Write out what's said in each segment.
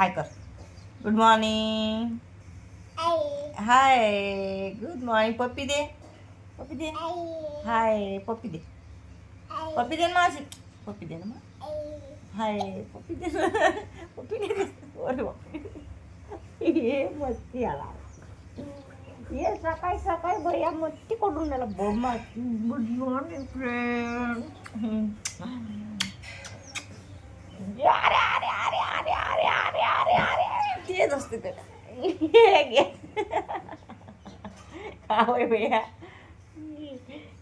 हाय कर good morning hi good morning पप्पी दे पप्पी दे हाय पप्पी दे पप्पी दे ना माझी पप्पी दे ना मग हाय पप्पी दे ना पप्पी दे अरे बापरे. ये मस्ती आला. ये सकाळी सकाळी भैया मस्ती करून आला बोमा गुड मॉर्निंग फ्रेंड असते त्याला भैया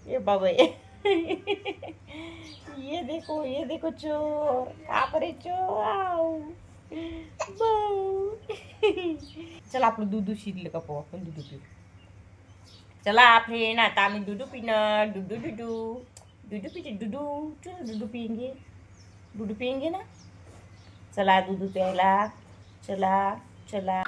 ये बाबा ये. ये देखो ये देखो चोर. का परे चोर? आऊ. बाऊ. चला आपलं दूध शिरलं का पाहू आपण दूध पिऊ. चला ना आता आम्ही दुधू पिणं डुडू डुडू दुधू. पिते दुधू चलो डुडू पियेंगे. डुडू पियेंगे ना? चला दूध प्यायला. चला. चला.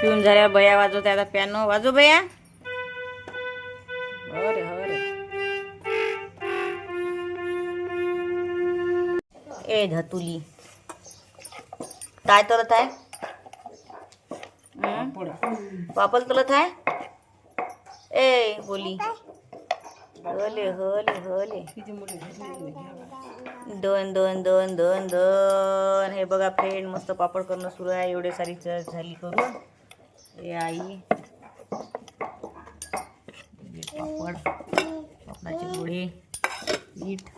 पिऊन झाल्या बया वाजवत आता प्यानो वाजव बया. हो अरे अरे हो ए धतुली. काय तलत आहे? पापल तलत आहे? ए बोली. हले हले हले. दोन दोन दोन दोन दोन. हे बघा फ्रेंड मस्त पापड करणं सुरू आहे. एवढे सारी झाली करून. हे आई. पापड. पापडाचे गोळे पीठ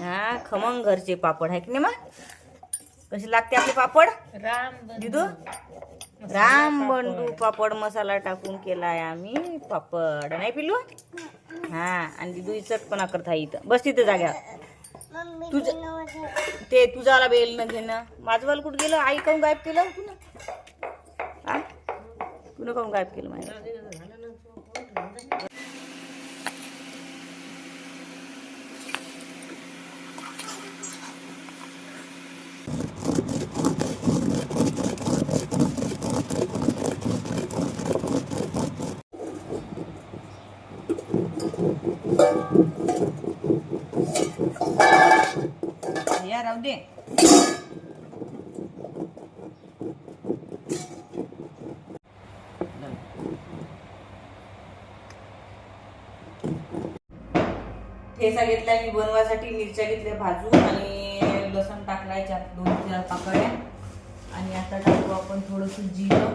हा खमंग घरचे पापड आहे की नाही मग कसे लागते आपले पापड? दिदू राम बंडू पापड. मसाला टाकून केलाय आम्ही पापड. नाही पिलू हा आणि दिदू चटपणा करता इथं. बस तिथं जाग्यावर तुझं ते तुझाला बेल न घेणं. माझं वाल कुठं गेलं? आई काऊन गायब केलं? तू ना हा? तुला काऊन गायब केलं माझ्या या राहू दे. ठेसा घेतला मी बनवासाठी मिरच्या घेतल्या भाजून आणि लसूण टाकलाय चार दोन चार पाकळ्या. आणि आता टाकू आपण थोडंसं जिरं.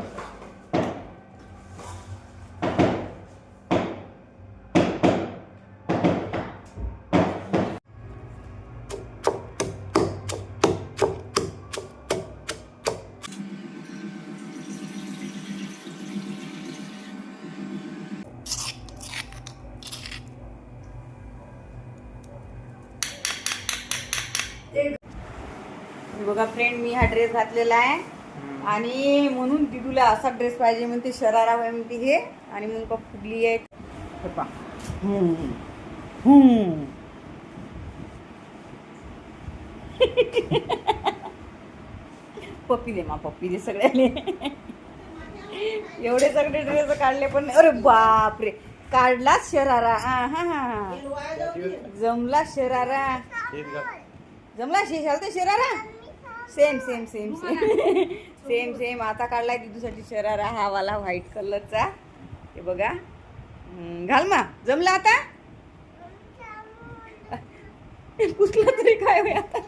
बघा फ्रेंड मी हा ड्रेस घातलेला आहे. आणि म्हणून दिदूला असा ड्रेस पाहिजे म्हणते शरारा होय म्हणते हे. आणि म्हणून का फुगली आहे. हे पहा. हम्म. हम्म. पप्पी दे मा पप्पी दे सगळ्याले. एवढे सगळे ड्रेस काढले पण अरे बापरे. काढलाच शरारा. हा हा हा जमला शरारा. जमला? शे ते sharara? Same same same same same same आता काढलाय दिदूसाठी शरारा हा वाला व्हाईट कलरचा हे बघा. घाल मा. जमला आता? पुसला तरी काय होय आता?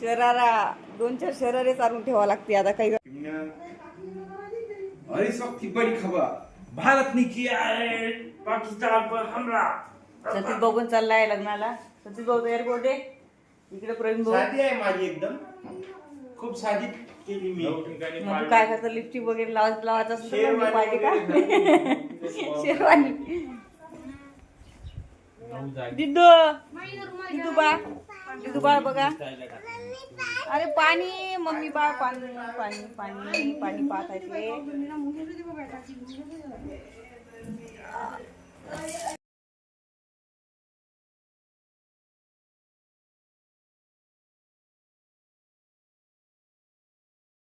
शरारा दोन चार शरारे चालून ठेवा लागते आता काही और इस वक्त की बड़ी खबर. भारत ने किया है पाकिस्तान पर हमला. सतीश भाऊ पण चाललाय लग्नाला. सतीश भाऊ तयार दे. इकडे प्रवीण भाऊ. साधी आहे माझी एकदम. खूप साधी केली मी. मग तू काय करतो? लिपस्टिक वगैरे लावायचं लावायचं असेल तर पाहिजे का? शेरवानी. दिदू. दिदू बा दिदू बाळ बघा. अरे पाणी मम्मी बाळ पाणी पाणी पाणी पाणी पाहत आहे ते.